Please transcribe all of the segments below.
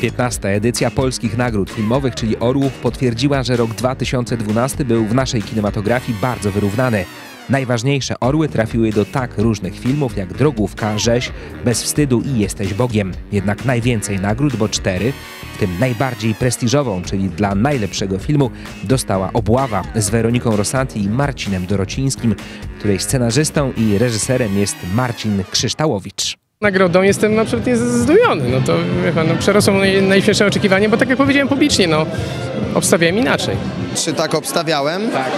15. edycja polskich nagród filmowych, czyli Orłów, potwierdziła, że rok 2012 był w naszej kinematografii bardzo wyrównany. Najważniejsze orły trafiły do tak różnych filmów jak Drogówka, Rzeź, Bez wstydu i Jesteś Bogiem. Jednak najwięcej nagród, bo cztery, w tym najbardziej prestiżową, czyli dla najlepszego filmu, dostała Obława z Weroniką Rosanti i Marcinem Dorocińskim, której scenarzystą i reżyserem jest Marcin Krzyształowicz. Nagrodą jestem absolutnie zdumiony. No to wie pan, no, przerosło moje najświeższe oczekiwania, bo tak jak powiedziałem publicznie, no obstawiałem inaczej. Czy tak obstawiałem? Tak.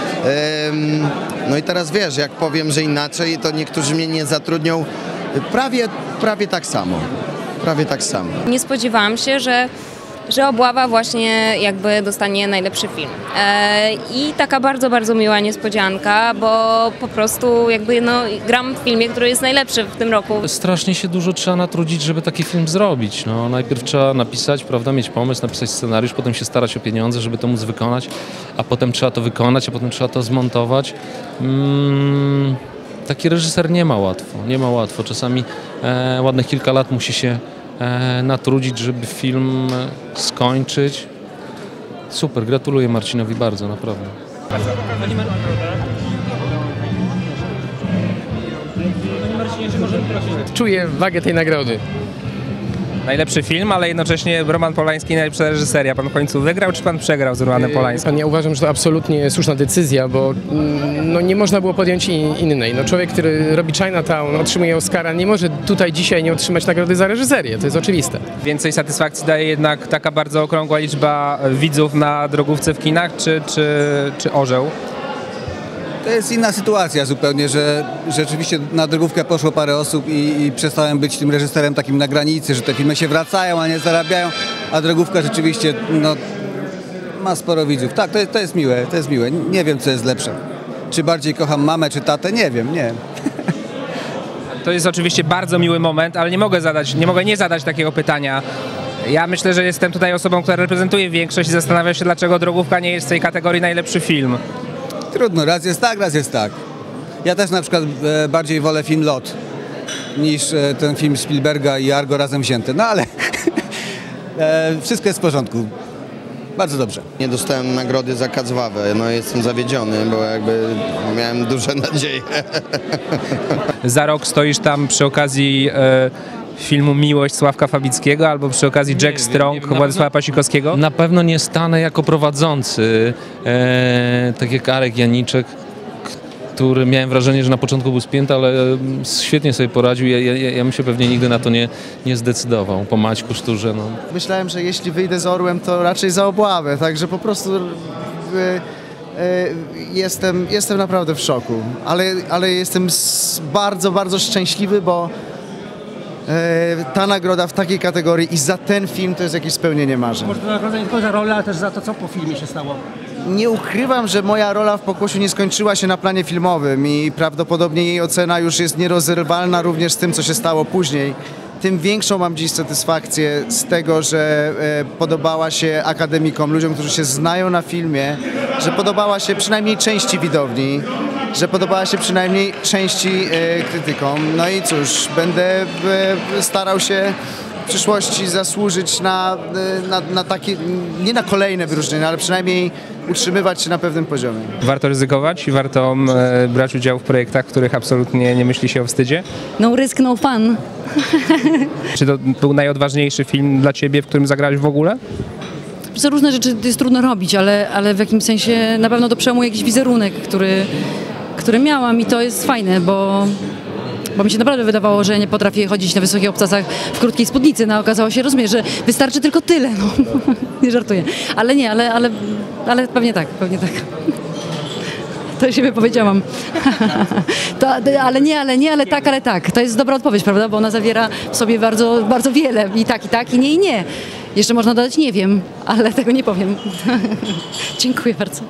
Ym, no i teraz wiesz, jak powiem, że inaczej, to niektórzy mnie nie zatrudnią. Prawie, prawie tak samo. Prawie tak samo. Nie spodziewałam się, że, że Obława właśnie jakby dostanie najlepszy film. E, I taka bardzo, bardzo miła niespodzianka, bo po prostu jakby no, gram w filmie, który jest najlepszy w tym roku. Strasznie się dużo trzeba natrudzić, żeby taki film zrobić. No, najpierw trzeba napisać, prawda, mieć pomysł, napisać scenariusz, potem się starać o pieniądze, żeby to móc wykonać, a potem trzeba to wykonać, a potem trzeba to zmontować. Mm, taki reżyser nie ma łatwo, nie ma łatwo. Czasami e, ładnych kilka lat musi się natrudzić, żeby film e, skończyć. Super, gratuluję Marcinowi bardzo, naprawdę. Czuję wagę tej nagrody. Najlepszy film, ale jednocześnie Roman Polański najlepsza reżyseria. Pan w końcu wygrał, czy pan przegrał z Romanem Polańskim? Pan, ja uważam, że to absolutnie słuszna decyzja, bo mm, no, nie można było podjąć innej. No, człowiek, który robi Chinatown, otrzymuje Oscara, nie może tutaj dzisiaj nie otrzymać nagrody za reżyserię. To jest oczywiste. Więcej satysfakcji daje jednak taka bardzo okrągła liczba widzów na drogówce w kinach, czy, czy, czy orzeł? To jest inna sytuacja zupełnie, że rzeczywiście na drogówkę poszło parę osób i, i przestałem być tym reżyserem takim na granicy, że te filmy się wracają, a nie zarabiają, a drogówka rzeczywiście no, ma sporo widzów. Tak, to, to jest miłe, to jest miłe. Nie wiem, co jest lepsze. Czy bardziej kocham mamę, czy tatę? Nie wiem, nie. To jest oczywiście bardzo miły moment, ale nie mogę zadać, nie mogę nie zadać takiego pytania. Ja myślę, że jestem tutaj osobą, która reprezentuje większość i zastanawia się, dlaczego drogówka nie jest w tej kategorii najlepszy film. Trudno, raz jest tak, raz jest tak. Ja też na przykład e, bardziej wolę film Lot niż e, ten film Spielberga i Argo razem wzięte. No ale e, wszystko jest w porządku. Bardzo dobrze. Nie dostałem nagrody za Kacwawę. No jestem zawiedziony, bo jakby miałem duże nadzieje. Za rok stoisz tam przy okazji filmu Miłość Sławka Fabickiego albo przy okazji Jack wiem, Strong nie na Władysława pewno- Pasikowskiego? Na pewno nie stanę jako prowadzący, e, tak jak Arek Janiczek, który miałem wrażenie, że na początku był spięty, ale mm, świetnie sobie poradził. Ja, ja, ja bym się pewnie nigdy na to nie, nie zdecydował. Po Maćku Szturze, no. Myślałem, że jeśli wyjdę z Orłem, to raczej za obławę, także po prostu e, jestem, jestem naprawdę w szoku, ale, ale jestem bardzo, bardzo szczęśliwy, bo ta nagroda w takiej kategorii i za ten film to jest jakieś spełnienie marzeń. Może to nagroda nie tylko za rolę, ale też za to, co po filmie się stało. Nie ukrywam, że moja rola w Pokłosiu nie skończyła się na planie filmowym i prawdopodobnie jej ocena już jest nierozerwalna również z tym, co się stało później. Tym większą mam dziś satysfakcję z tego, że e, podobała się akademikom, ludziom, którzy się znają na filmie, że podobała się przynajmniej części widowni, że podobała się przynajmniej części e, krytykom. No i cóż, będę e, starał się w przyszłości zasłużyć na, e, na, na takie, nie na kolejne wyróżnienia, ale przynajmniej utrzymywać się na pewnym poziomie. Warto ryzykować i warto e, brać udział w projektach, w których absolutnie nie myśli się o wstydzie? No risk, no fun. Czy to był najodważniejszy film dla ciebie, w którym zagrałeś w ogóle? Za różne rzeczy jest trudno robić, ale, ale w jakimś sensie na pewno to przełamuje jakiś wizerunek, który, który miałam i to jest fajne, bo, bo mi się naprawdę wydawało, że nie potrafię chodzić na wysokich obcasach w krótkiej spódnicy, no okazało się, rozumiesz, że wystarczy tylko tyle, no. nie żartuję. Ale nie, ale, ale, ale pewnie tak, pewnie tak. To się wypowiedziałam. to, ale nie, ale nie, ale tak, ale tak. To jest dobra odpowiedź, prawda? Bo ona zawiera w sobie bardzo, bardzo wiele. I tak, i tak, i nie, i nie. Jeszcze można dodać nie wiem, ale tego nie powiem. Dziękuję bardzo.